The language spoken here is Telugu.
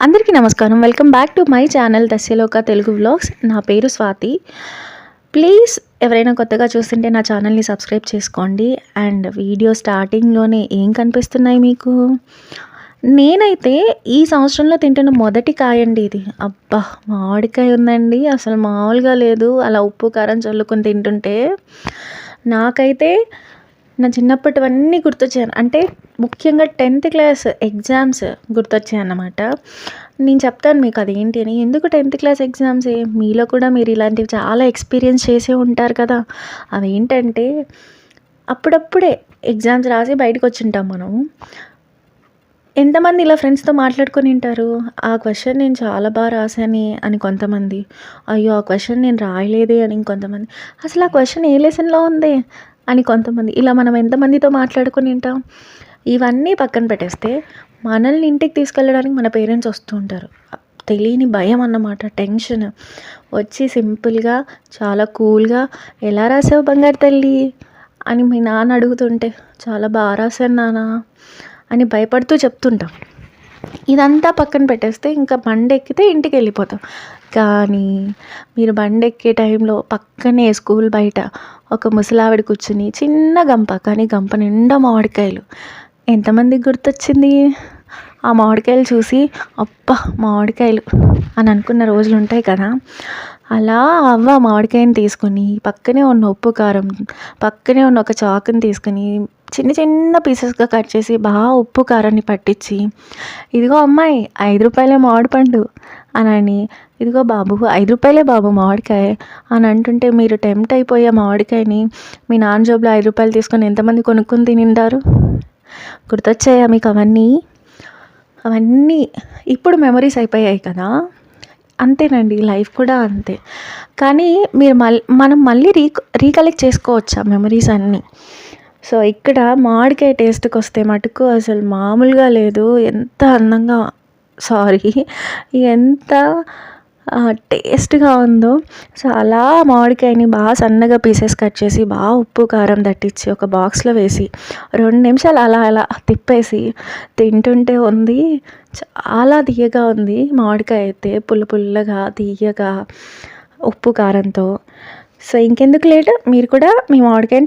అందరికీ నమస్కారం. Welcome back to my channel దస్యలోక Telugu vlogs నా పేరు స్వాతి. ప్లీజ్ ఎవరైనా కొత్తగా చూస్తుంటే నా ఛానల్ని సబ్స్క్రైబ్ చేసుకోండి. అండ్ వీడియో స్టార్టింగ్లోనే ఏం కనిపిస్తున్నాయి మీకు? నేనైతే ఈ సంవత్సరంలో తింటున్న మొదటి కాయ అండి ఇది. అబ్బా మామిడికాయ ఉందండి. అసలు మామూలుగా లేదు. అలా ఉప్పు కారం చల్లుకొని తింటుంటే నాకైతే నా చిన్నప్పటివన్నీ గుర్తొచ్చాను అంటే ముఖ్యంగా టెన్త్ క్లాస్ ఎగ్జామ్స్ గుర్తొచ్చాయి అన్నమాట నేను చెప్తాను మీకు అది ఏంటి అని. ఎందుకు టెన్త్ క్లాస్ ఎగ్జామ్స్? మీలో కూడా మీరు ఇలాంటివి చాలా ఎక్స్పీరియన్స్ చేసే ఉంటారు కదా. అవేంటంటే అప్పుడప్పుడే ఎగ్జామ్స్ రాసి బయటకు వచ్చింటాం మనం. ఎంతమంది ఇలా ఫ్రెండ్స్తో మాట్లాడుకొని ఉంటారు? ఆ క్వశ్చన్ నేను చాలా బాగా రాశాను అని కొంతమంది. అయ్యో ఆ క్వశ్చన్ నేను రాయలేదే అని ఇంకొంతమంది. అసలు ఆ క్వశ్చన్ ఏ లెసన్లో ఉంది? అని కొంతమంది ఇలా మనం ఎంతమందితో మాట్లాడుకుని ఉంటాం? ఇవన్నీ పక్కన పెట్టేస్తే మనల్ని ఇంటికి తీసుకెళ్ళడానికి మన పేరెంట్స్ వస్తూ ఉంటారు. తెలియని భయం అన్నమాట టెన్షన్. వచ్చి సింపుల్గా చాలా కూల్గా ఎలా రాసావు బంగారు తల్లి? అని మీ నాన్న అడుగుతుంటే చాలా బాగా రాశాను నాన్న అని భయపడుతూ చెప్తుంటాం. ఇదంతా పక్కన పెట్టేస్తే ఇంకా బండి ఎక్కితే ఇంటికి వెళ్ళిపోతాం. కానీ మీరు బండి ఎక్కే టైంలో పక్కనే స్కూల్ బయట ఒక ముసలావిడ కూర్చుని చిన్న గంప కానీ గంప నిండా మామిడికాయలు. ఎంతమందికి గుర్తొచ్చింది? ఆ మామిడికాయలు చూసి అబ్బా మామిడికాయలు అని అనుకున్న రోజులు ఉంటాయి కదా. అలా అవ్వ మామిడికాయని తీసుకొని పక్కనే ఉన్న ఉప్పు కారం పక్కనే ఉన్న ఒక చాకుని తీసుకొని చిన్న చిన్న పీసెస్గా కట్ చేసి బాగా ఉప్పు కారాన్ని పట్టించి ఇదిగో అమ్మాయి ఐదు రూపాయలే మామిడి పండు అని అని ఇదిగో బాబు ఐదు రూపాయలే బాబు మామిడికాయ అని అంటుంటే మీరు టెంప్ట్ అయిపోయే మామిడికాయని మీ నాన్న జాబ్లో ఐదు రూపాయలు తీసుకొని ఎంతమంది కొనుక్కొని తినిండారు గుర్తొచ్చాయా మీకు అవన్నీ? అవన్నీ ఇప్పుడు మెమరీస్ అయిపోయాయి కదా? అంతేనండి లైఫ్ కూడా అంతే. కానీ మీరు మళ్ళీ మనం మళ్ళీ రీ రీకలెక్ట్ చేసుకోవచ్చా మెమరీస్ అన్నీ? సో ఇక్కడ మామిడికాయ టేస్ట్కి వస్తే మటుకు అసలు మామూలుగా లేదు. ఎంత అందంగా సారీ ఎంత టేస్ట్గా ఉందో. సో అలా మామిడికాయని బాగా సన్నగా పీసెస్ కట్ చేసి బాగా ఉప్పు కారం దట్టించి ఒక బాక్స్లో వేసి రెండు నిమిషాలు అలా అలా తిప్పేసి తింటుంటే ఉంది. చాలా తీయగా ఉంది మామిడికాయ అయితే పుల్ల పుల్లగా తీయగా ఉప్పు కారంతో. సో ఇంకెందుకు లేట్? మీరు కూడా మీ మామిడికాయ